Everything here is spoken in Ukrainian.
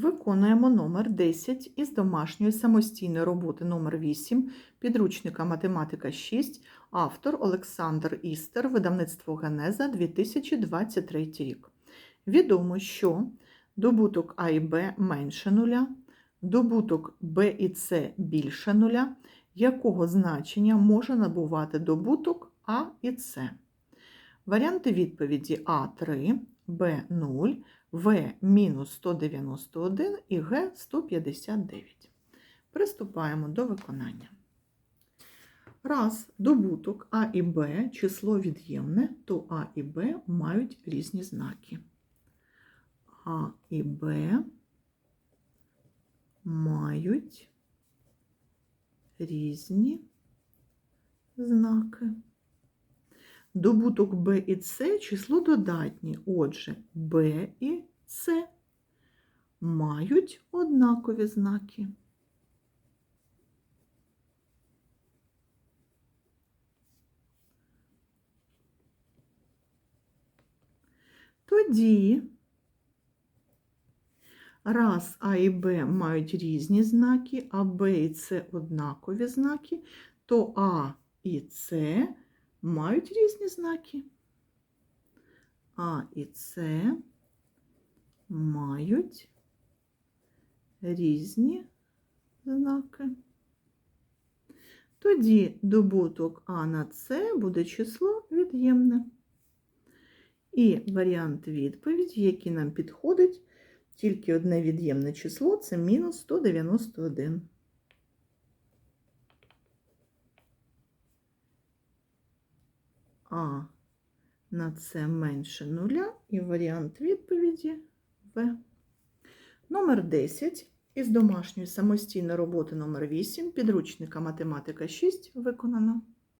Виконуємо номер 10 із домашньої самостійної роботи номер 8 підручника математика 6, автор Олександр Істер, видавництво Генеза 2023 рік. Відомо, що добуток А і Б менше нуля, добуток Б і С більше нуля, якого значення може набувати добуток А і С. Варіанти відповіді А3, Б0, В мінус 191 і Г 159. Приступаємо до виконання. Раз добуток А і Б число від'ємне, то А і Б мають різні знаки. А і Б мають різні знаки. Добуток Б і С число додатні. Отже, Б і С мають однакові знаки. Тоді, раз А і Б мають різні знаки, а Б і С однакові знаки, то А і С мають різні знаки. А і С мають різні знаки. Тоді добуток А на С буде число від'ємне. І варіант відповіді, який нам підходить, тільки одне від'ємне число це мінус 191. А на С менше нуля і варіант відповіді В. Номер 10 із домашньої самостійної роботи номер 8 підручника математика 6 виконано.